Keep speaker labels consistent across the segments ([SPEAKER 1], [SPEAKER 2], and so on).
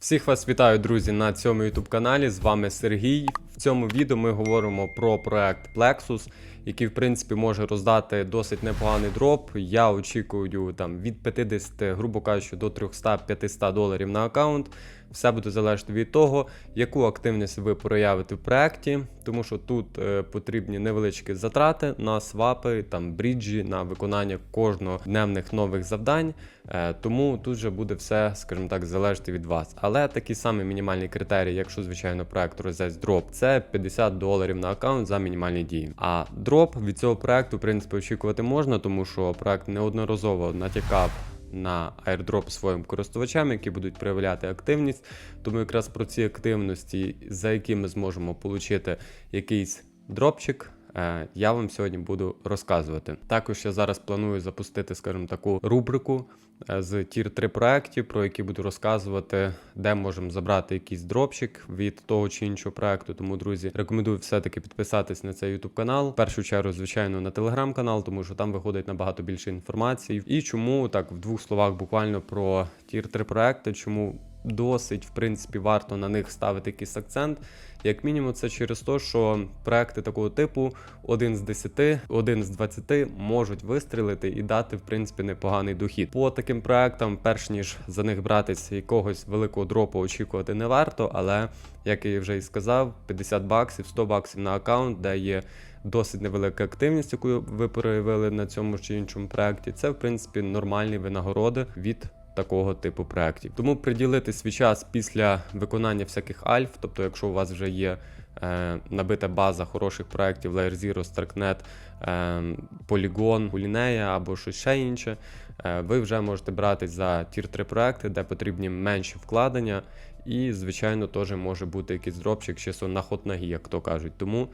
[SPEAKER 1] Всіх вас вітаю, друзі, на цьому youtube каналі. З вами Сергій. В цьому відео ми говоримо про проект Plexus, який, в принципі, може роздати досить непоганий дроп. Я очікую там від 50, грубо кажучи, до 300-500 доларів на аккаунт. Все буде залежати від того, яку активність ви проявите в проекті, тому що тут е, потрібні невеличкі затрати на свапи, там бріджі, на виконання кожнодневних нових завдань. Е, тому тут же буде все, скажімо так, залежати від вас. Але такі самі мінімальні критерії, якщо звичайно проект роздасть дроп, це 50 доларів на аккаунт за мінімальні дії. А дроп від цього проекту, в принципі, очікувати можна, тому що проект неодноразово натякав на airdrop своїм користувачам, які будуть проявляти активність. Тому якраз про ці активності, за які ми зможемо отримати якийсь дропчик. Е, Я вам сьогодні буду розказувати. Також я зараз планую запустити, скажімо, таку рубрику е, з тір 3 проєктів, про які буду розказувати, де можемо забрати якийсь дропчик від того чи іншого проекту. Тому, друзі, рекомендую все-таки підписатись на цей YouTube канал. В першу чергу, звичайно, на телеграм канал, тому що там виходить набагато більше інформації. І чому так в двох словах буквально про тір 3 проекти, чому досить в принципі варто на них ставити якийсь акцент. Як мінімум, це через те, що проекти такого типу один з 10, один з 20 можуть вистрілити і дати в принципі непоганий дохід. По таким проектам, перш ніж за них братись якогось великого дропу очікувати не варто, але як я вже і сказав, 50 баксів, 100 баксів на аккаунт, де є досить невелика активність, яку ви проявили на цьому чи іншому проекті. Це в принципі нормальні винагороди від такого типу проєктів. Тому приділити свій час після виконання всяких альф, тобто, якщо у вас вже є е, набита база хороших проєктів Layer Zero, Starknet, е, Polygon, Гулінея або щось ще інше, е, ви вже можете братись за тір 3 проекти, де потрібні менші вкладення. І, звичайно, теж може бути якийсь дропчик, чисто на ход ноги, як то кажуть. Тому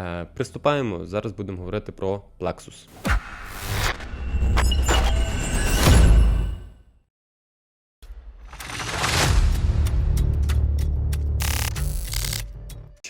[SPEAKER 1] е, приступаємо. Зараз будемо говорити про Plexus.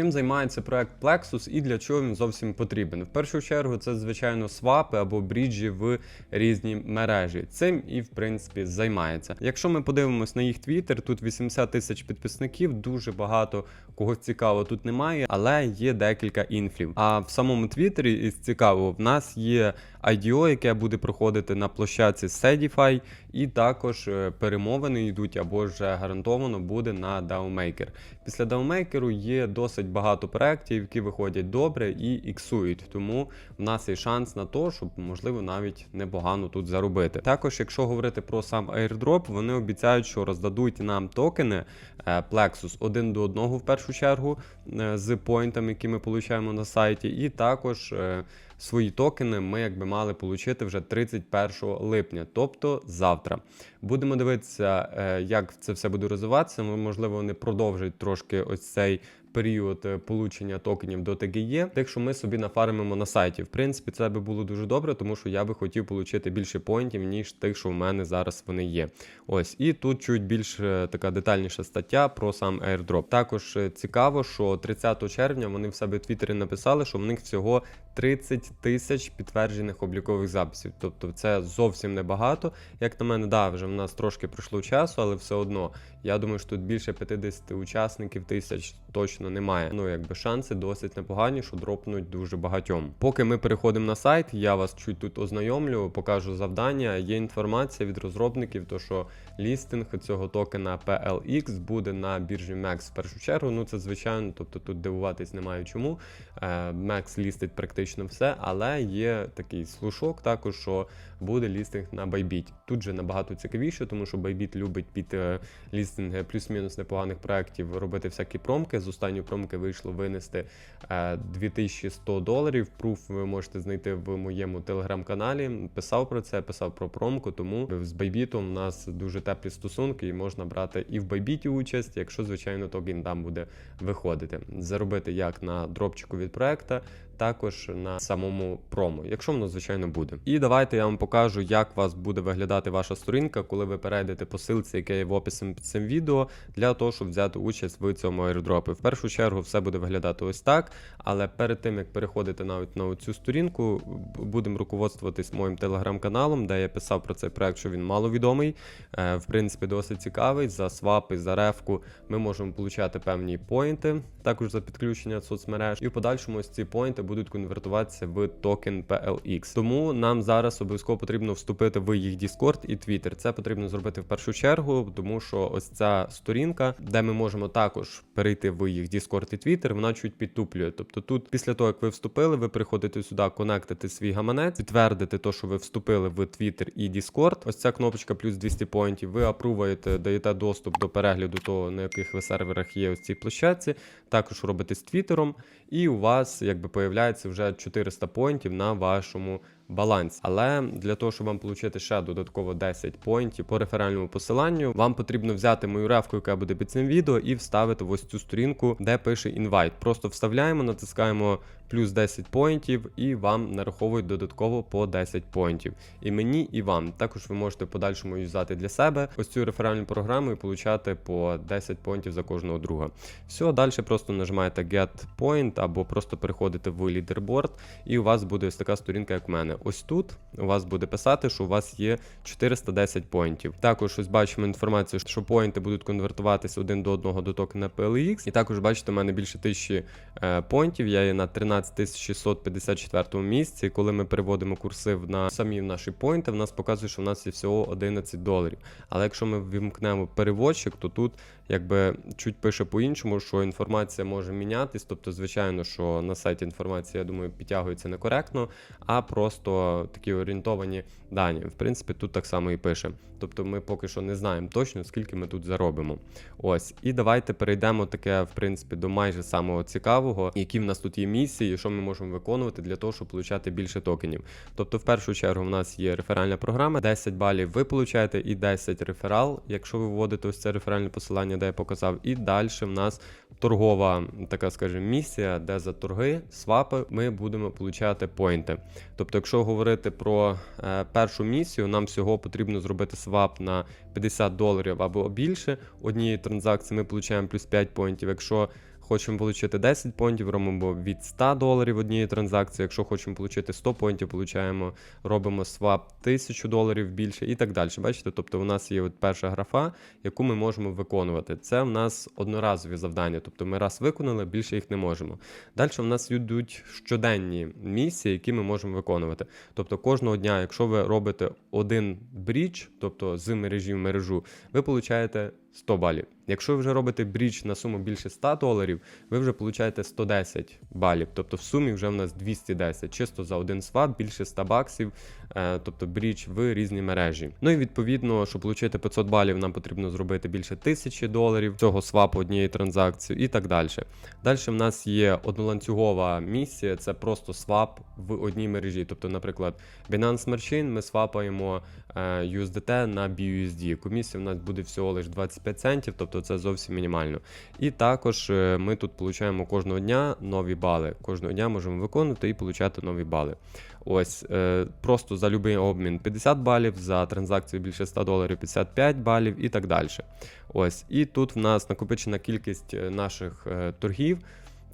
[SPEAKER 1] Чим займається проект Plexus і для чого він зовсім потрібен? В першу чергу це звичайно свапи або бріджі в різні мережі. Цим і в принципі займається. Якщо ми подивимось на їх твіттер, тут 80 тисяч підписників, дуже багато кого цікаво тут немає, але є декілька інфлів. А в самому твіттері із цікавого в нас є IDO, яке буде проходити на площадці Sedify, і також е, перемовини йдуть або вже гарантовано буде на DAOMaker. Після DAOMaker є досить багато проєктів, які виходять добре і іксують. Тому в нас є шанс на те, щоб можливо навіть непогано тут заробити. Також, якщо говорити про сам airdrop, вони обіцяють, що роздадуть нам токени е, Plexus один до одного в першу чергу е, з поінтами, які ми получаємо на сайті, і також. е, Свої токени ми якби мали отримати вже 31 липня, тобто завтра. Будемо дивитися, як це все буде розвиватися. Можливо, вони продовжать трошки ось цей період е, получення токенів до ТГЄ, тих, що ми собі нафармимо на сайті. В принципі, це би було дуже добре, тому що я би хотів отримати більше поінтів, ніж тих, що в мене зараз вони є. Ось і тут чуть більш е, така детальніша стаття про сам airdrop. Також е, цікаво, що 30 червня вони в себе в Твіттері написали, що в них всього 30 тисяч підтверджених облікових записів. Тобто це зовсім небагато. Як на мене, да, вже в нас трошки пройшло часу, але все одно. Я думаю, що тут більше 50 учасників тисяч точно немає. Ну, якби шанси досить непогані, що дропнуть дуже багатьом. Поки ми переходимо на сайт, я вас чуть тут ознайомлю, покажу завдання. Є інформація від розробників, то що лістинг цього токена PLX буде на біржі MEX в першу чергу. Ну це звичайно, тобто тут дивуватись немає чому. Е, MEX лістить практично все, але є такий слушок також, що буде лістинг на Bybit. Тут же набагато цікавіше, тому що Bybit любить під е, лістинги плюс-мінус непоганих проєктів робити всякі промки. З останньої промки вийшло винести е, 2100 доларів. Пруф ви можете знайти в моєму телеграм-каналі. Писав про це, писав про промку, тому з Bybit у нас дуже теплі стосунки і можна брати і в Bybit участь, якщо, звичайно, токен там буде виходити. Заробити як на дропчику від проекта, також на самому промо, якщо воно звичайно буде. І давайте я вам покажу, як у вас буде виглядати ваша сторінка, коли ви перейдете по ссылці, яка є в описі під цим відео, для того, щоб взяти участь в цьому airdropі. В першу чергу все буде виглядати ось так. Але перед тим як переходити навіть на цю сторінку, будемо руководствуватись моїм телеграм-каналом, де я писав про цей проект, що він маловідомий. Е, В принципі, досить цікавий. За свапи, за рефку ми можемо получати певні поінти, також за підключення соцмереж. І в подальшому ось ці поінти будуть конвертуватися в токен PLX. Тому нам зараз обов'язково потрібно вступити в їх Discord і Twitter. Це потрібно зробити в першу чергу, тому що ось ця сторінка, де ми можемо також перейти в їх Discord і Twitter, вона чуть підтуплює. Тобто тут, після того, як ви вступили, ви приходите сюди, конектите свій гаманець, підтвердите то, що ви вступили в Twitter і Discord. Ось ця кнопочка плюс 200 поінтів. Ви апруваєте, даєте доступ до перегляду того, на яких ви серверах є ось цій площадці. Також робите з Твіттером, і у вас якби появляється вже 400 поінтів на вашому балансі. Але для того, щоб вам отримати ще додатково 10 поінтів по реферальному посиланню, вам потрібно взяти мою ревку, яка буде під цим відео, і вставити в ось цю сторінку, де пише інвайт. Просто вставляємо, натискаємо плюс 10 поінтів, і вам нараховують додатково по 10 поінтів. І мені, і вам. Також ви можете в подальшому юзати для себе ось цю реферальну програму і получати по 10 поінтів за кожного друга. Все, далі просто нажимаєте Get Point або просто переходите в лідерборд, і у вас буде ось така сторінка, як в мене. Ось тут у вас буде писати, що у вас є 410 поінтів. Також ось бачимо інформацію, що поінти будуть конвертуватися один до одного до токена PLX. І також бачите, у мене більше тисячі е, поінтів. Я є на 13654 місці. Коли ми переводимо курсив на самі наші поінти, в нас показує, що в нас є всього 11 доларів. Але якщо ми вімкнемо переводчик, то тут якби чуть пише по-іншому, що інформація може мінятись. Тобто, звичайно, що на сайті інформація, я думаю, підтягується некоректно, а просто такі орієнтовані дані. В принципі, тут так само і пише. Тобто ми поки що не знаємо точно, скільки ми тут заробимо. Ось, і давайте перейдемо таке, в принципі, до майже самого цікавого, які в нас тут є місії, що ми можемо виконувати для того, щоб получати більше токенів. Тобто, в першу чергу, в нас є реферальна програма, 10 балів ви получаєте і 10 реферал, якщо ви вводите ось це реферальне посилання, де я показав. І далі в нас торгова, така скажімо, місія, де за торги, свапи, ми будемо получати поінти. Тобто, якщо говорити про е, першу місію, нам всього потрібно зробити свап на 50 доларів або більше однієї транзакції, ми получаємо плюс 5 поінтів. Якщо хочемо отримати 10 поінтів, робимо від 100 доларів однієї транзакції. Якщо хочемо отримати 100 поінтів, получаємо, робимо свап 1000 доларів більше і так далі. Бачите, тобто у нас є от перша графа, яку ми можемо виконувати. Це в нас одноразові завдання, тобто ми раз виконали, більше їх не можемо. Далі в нас йдуть щоденні місії, які ми можемо виконувати. Тобто кожного дня, якщо ви робите один брідж, тобто з мережі в мережу, ви получаєте 100 балів. Якщо ви вже робите брідж на суму більше 100 доларів, ви вже получаєте 110 балів. Тобто в сумі вже в нас 210, чисто за один свап, більше 100 баксів, е, тобто брідж в різні мережі. Ну і відповідно, щоб отримати 500 балів, нам потрібно зробити більше 1000 доларів цього свапу однієї транзакції і так далі. Далі в нас є одноланцюгова місія, це просто свап в одній мережі. Тобто, наприклад, Binance Smart Chain ми свапаємо е, USDT на BUSD. Комісія в нас буде всього лише 25 центів, тобто це зовсім мінімально. І також е, ми тут получаємо кожного дня нові бали. Кожного дня можемо виконувати і получати нові бали. Ось е, просто за будь-який обмін 50 балів, за транзакцію більше 100 доларів 55 балів і так далі. Ось, і тут в нас накопичена кількість е, наших е, торгів.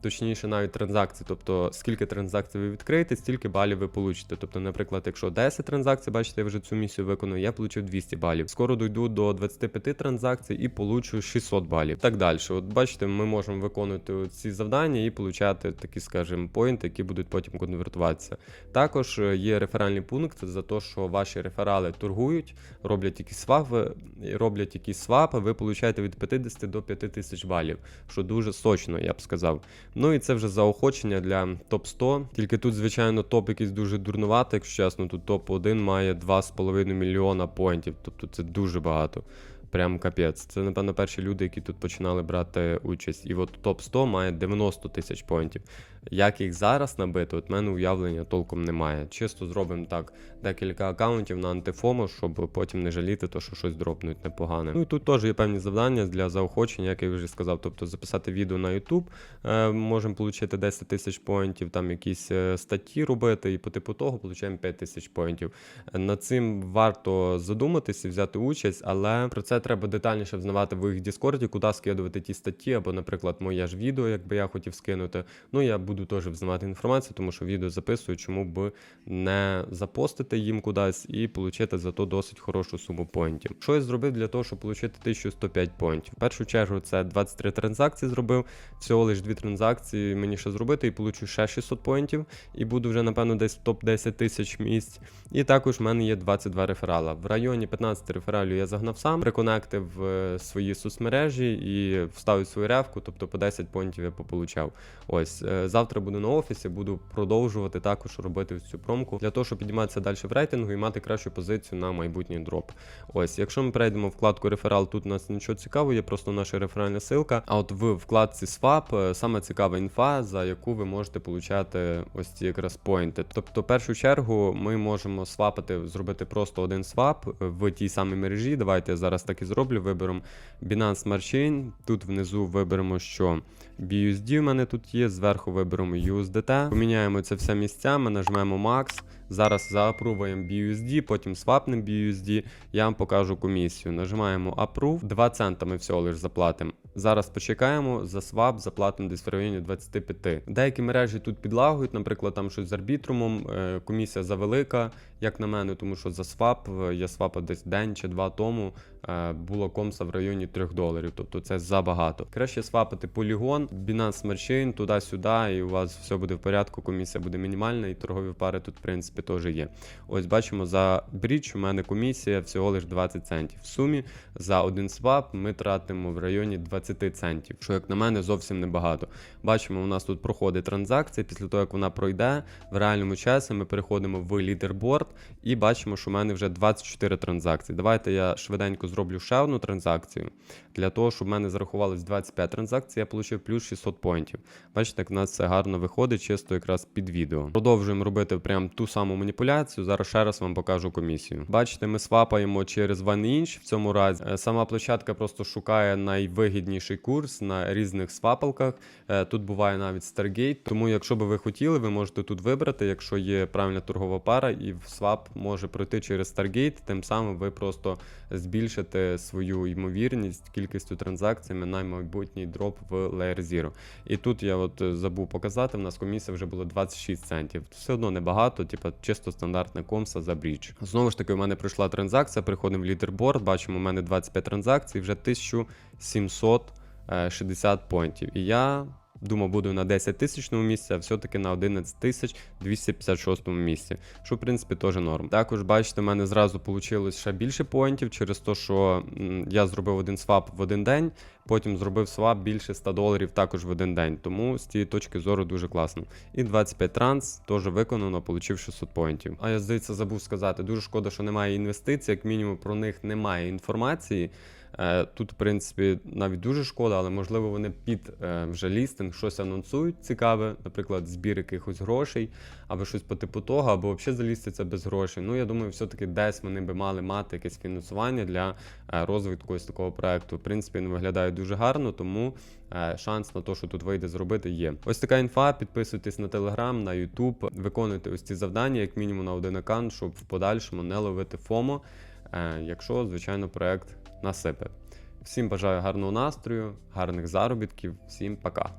[SPEAKER 1] Точніше, навіть транзакцій, тобто скільки транзакцій ви відкриєте, стільки балів ви получите. Тобто, наприклад, якщо 10 транзакцій, бачите, я вже цю місію виконую, я получив 200 балів. Скоро дойду до 25 транзакцій і получу 600 балів. Так далі. От бачите, ми можемо виконувати ці завдання і получати такі, скажімо, поінти, які будуть потім конвертуватися. Також е, є реферальний пункт за те, що ваші реферали торгують, роблять якісь свапи, роблять якісь свапи, ви получаєте від 50 до 5000 балів, що дуже сочно, я б сказав. Ну і це вже заохочення для топ 100. Тільки тут, звичайно, топ якийсь дуже дурнуватий, якщо чесно. Тут топ 1 має 2,5 мільйона поінтів. Тобто це дуже багато. Прям капець. Це, напевно, перші люди, які тут починали брати участь. І от топ 100 має 90 тисяч поінтів. Як їх зараз набити, от мене уявлення толком немає. Чисто зробимо так декілька аккаунтів на антифому, щоб потім не жаліти, то що щось дропнуть непогане. Ну і тут теж є певні завдання для заохочення, як я вже сказав. Тобто записати відео на YouTube, е, можемо отримати 10 тисяч поінтів, там якісь е, статті робити, і по типу того отримуємо 5 тисяч поінтів. Над цим варто задуматися взяти участь, але про це треба детальніше взнавати в їх Діскорді, куди скидувати ті статті, або, наприклад, моє ж відео, якби я хотів скинути. Ну, я буду теж взнавати інформацію, тому що відео записую, чому б не запостити їм кудись і отримати за то досить хорошу суму поінтів. Що я зробив для того, щоб отримати 1105 поінтів? В першу чергу це 23 транзакції зробив. Всього лиш дві транзакції мені ще зробити і получу ще 600 поінтів. І буду вже, напевно, десь в топ-10 тисяч місць. І також в мене є 22 реферала. В районі 15 рефералів я загнав сам, приконектив е, свої соцмережі і вставив свою ревку, тобто по 10 поінтів я пополучав. Ось е, завтра буду на офісі, буду продовжувати також робити цю промку для того, щоб підніматися далі в рейтингу і мати кращу позицію на майбутній дроп. Ось, якщо ми перейдемо в вкладку реферал, тут у нас нічого цікавого, є просто наша реферальна ссылка. А от в вкладці Swap е, саме цікава інфа, за яку ви можете получати ось ці якраз поінти. Тобто, в першу чергу, ми можемо свапати, зробити просто один свап в тій самій мережі. Давайте я зараз так і зроблю. Виберемо Binance Smart Chain. Тут внизу виберемо, що BUSD в мене тут є. Зверху виберемо USDT. Поміняємо це все місцями, нажмемо Max. Зараз заапруваємо BUSD, потім свапнемо BUSD. Я вам покажу комісію. Нажимаємо Approve, 2 цента ми всього лиш заплатимо. Зараз почекаємо, за свап заплатимо десь в районі 25. Деякі мережі тут підлагують, наприклад, там щось з арбітрумом, е, комісія завелика, як на мене, тому що за свап е, я свапав десь день чи два тому. е, Було комса в районі 3 доларів, тобто це забагато. Краще свапати полігон, Binance Smart Chain, туди-сюди, і у вас все буде в порядку, комісія буде мінімальна, і торгові пари тут, в принципі, теж є. Ось бачимо, за брідж у мене комісія всього лиш 20 центів. В сумі за один свап ми тратимо в районі 20 центів, що, як на мене, зовсім небагато. Бачимо, у нас тут проходить транзакція. Після того, як вона пройде, в реальному часі ми переходимо в лідерборд і бачимо, що в мене вже 24 транзакції. Давайте я швиденько зроблю ще одну транзакцію. Для того, щоб в мене зарахувалось 25 транзакцій, я отримав плюс 600 поінтів. Бачите, як в нас це гарно виходить, чисто якраз під відео. Продовжуємо робити прям ту саму маніпуляцію. Зараз ще раз вам покажу комісію. Бачите, ми свапаємо через OneInch в цьому разі. Е, Сама площадка просто шукає найвигідніший курс на різних свапалках. Е, Тут буває навіть Stargate. Тому, якщо би ви хотіли, ви можете тут вибрати, якщо є правильна торгова пара, і свап може пройти через Stargate, тим самим ви просто збільшите свою ймовірність кількістю транзакціями на майбутній дроп в Layer Zero. І тут я от е, забув показати, в нас комісія вже було 26 центів. Все одно небагато, типа чисто стандартна комса за бріч. Знову ж таки, у мене пройшла транзакція, приходимо в лідерборд, бачимо, у мене 25 транзакцій, вже 1760 поінтів. І я думав, буду на 10 тисячному місці, а все-таки на 11 тисяч 256 місці, що в принципі теж норм. Також бачите, в мене зразу вийшло ще більше поінтів через те, що я зробив один свап в один день, потім зробив свап більше 100 доларів також в один день. Тому з цієї точки зору дуже класно. І 25 транс теж виконано, отримав 600 поінтів. А я здається, забув сказати, дуже шкода, що немає інвестицій, як мінімум про них немає інформації. Е, Тут, в принципі, навіть дуже шкода, але можливо вони під е, вже лістинг щось анонсують цікаве, наприклад, збір якихось грошей, або щось по типу того, або взагалі заліститься без грошей. Ну, я думаю, все-таки десь вони би мали мати якесь фінансування для е, розвитку ось такого проекту. В принципі, він виглядає дуже гарно, тому шанс на те, що тут вийде зробити, є. Ось така інфа. Підписуйтесь на телеграм, на Ютуб, виконуйте ось ці завдання, як мінімум на один аккаунт, щоб в подальшому не ловити ФОМО, якщо, звичайно, проект насипе. Всім бажаю гарного настрою, гарних заробітків, всім пока.